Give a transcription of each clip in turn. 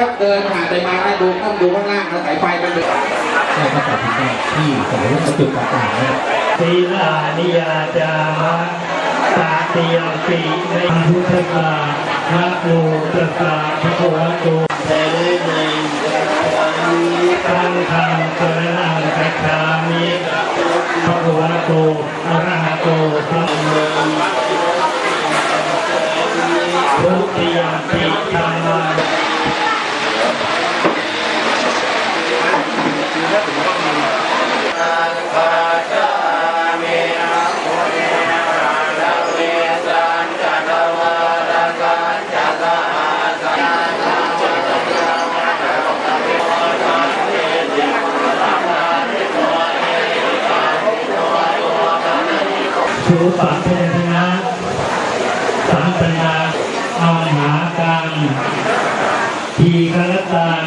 ครับเดินผ่านไปมาแล้วดูต้องดูข้างล่างนะสายไฟมันเป็นเราก็ตัดสินใจที่สมมติว่าจุดต่างๆนะครับศีลานิยาจามะตาติยมปีในพุทธกานะโมตัสสะภะคะวะโตเตเนตังคังสรณังคัจามิภะคะวะโตอะระหะโตสัมมาทุติยมปีธรรมัง สุปะเพทนะสัมปนาอาหากังทีฆรตัง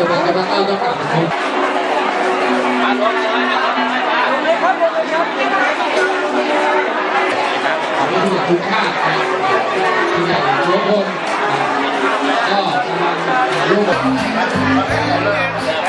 ตัวเองกำลังเล่าต้องการให้ขอบคุณที่ทุกชาตินะที่ใหญ่ทุกคนก็กำลังร่วม